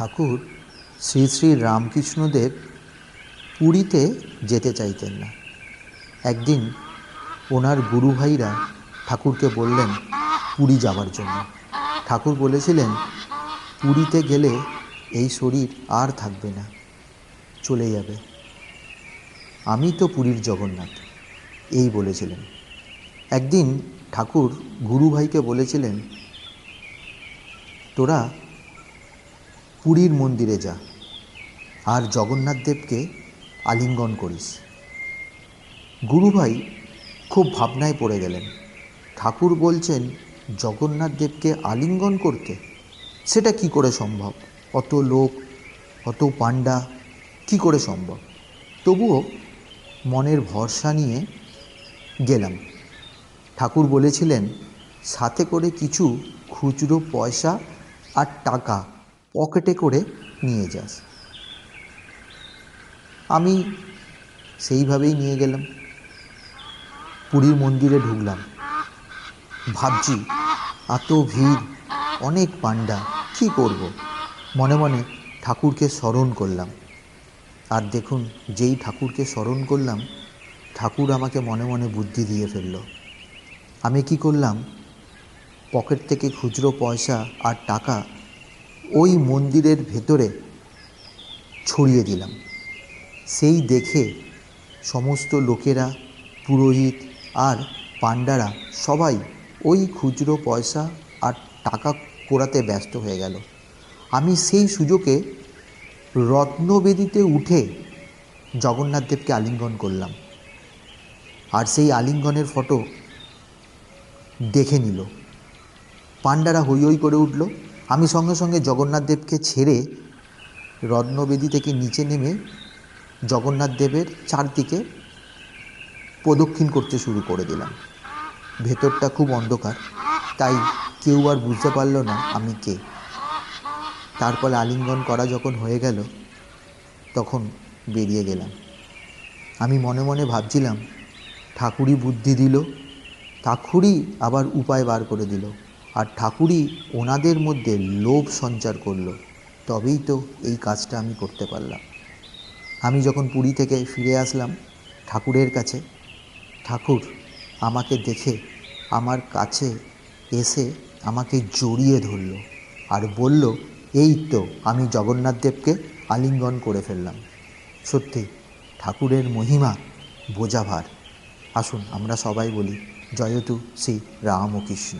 ঠাকুর শ্রী শ্রী রামকৃষ্ণদেব পুরীতে যেতে চাইতেন না। একদিন ওনার গুরুভাইরা ঠাকুরকে বললেন, পুরী যাওয়ার জন্য। ঠাকুর বলেছিলেন, পুরীতে গেলে এই শরীর আর থাকবে না, চলে যাবে। আমি তো পুরীর জগন্নাথ, এই বলেছিলেন। একদিন ঠাকুর গুরুভাইকে বলেছিলেন, তোরা পুরীর মন্দিরে যা। আর জগন্নাথ দেবকে আলিঙ্গন করিস। গুরুভাই খুব ভাবনায় পড়ে গেলেন। ঠাকুর বলছেন, জগন্নাথ দেবকে আলিঙ্গন করতে? সেটা কি করে সম্ভব? অত লোক, অত পাণ্ডা, কি করে সম্ভব? তবুও মনের ভরসা নিয়ে গেলাম। ঠাকুর বলেছিলেন, সাথে করে কিছু খুচরো পয়সা আর টাকা পকেটে করে নিয়ে যাস। আমি সেইভাবেই নিয়ে গেলাম। পুরীর মন্দিরে ঢুকলাম। ভাবছি, এত ভিড়, অনেক পাণ্ডা, কি করব? মনে মনে ঠাকুরকে স্মরণ করলাম। আর দেখুন, যেই ঠাকুরকে স্মরণ করলাম, ঠাকুর আমাকে মনে মনে বুদ্ধি দিয়ে ফেলল। আমি কি করলাম? পকেট থেকে খুচরো পয়সা আর টাকা ওই মন্দিরের ভেতরে ছড়িয়ে দিলাম। সেই দেখে সমস্ত লোকেরা, পুরোহিত আর পাণ্ডারা সবাই ওই খুচরো পয়সা আর টাকা কোড়াতে ব্যস্ত হয়ে গেল। আমি সেই সুযোগে রত্নবেদিতে উঠে জগন্নাথ দেবকে আলিঙ্গন করলাম আর সেই আলিঙ্গনের ফটো দেখে নিল। পাণ্ডারা হৈ হৈ করে উঠল। আমি সঙ্গে সঙ্গে জগন্নাথ দেবকে ছেড়ে রত্নবেদি থেকে নিচে নেমে জগন্নাথ দেবের চারদিকে প্রদক্ষিণ করতে শুরু করে দিলাম। ভেতরটা খুব অন্ধকার, তাই কেউ আর বুঝতে পারল না আমি কে। তারপরে আলিঙ্গন করা যখন হয়ে গেল, তখন বেরিয়ে গেলাম। আমি মনে মনে ভাবছিলাম, ঠাকুরই বুদ্ধি দিল, ঠাকুরই আবার উপায় বার করে দিল। আর ঠাকুরই ওনাদের মধ্যে লোভ সঞ্চার করল। তবেই তো এই কাজটা আমি করতে পারলাম। আমি যখন পুরী থেকে ফিরে আসলাম ঠাকুরের কাছে, ঠাকুর আমাকে দেখে আমার কাছে এসে আমাকে জড়িয়ে ধরল আর বলল, এই তো আমি জগন্নাথ দেবকে আলিঙ্গন করে ফেললাম। সত্যি ঠাকুরের মহিমা বোঝা ভার আসুন আমরা সবাই বলি, জয়তু শ্রী রামকৃষ্ণ।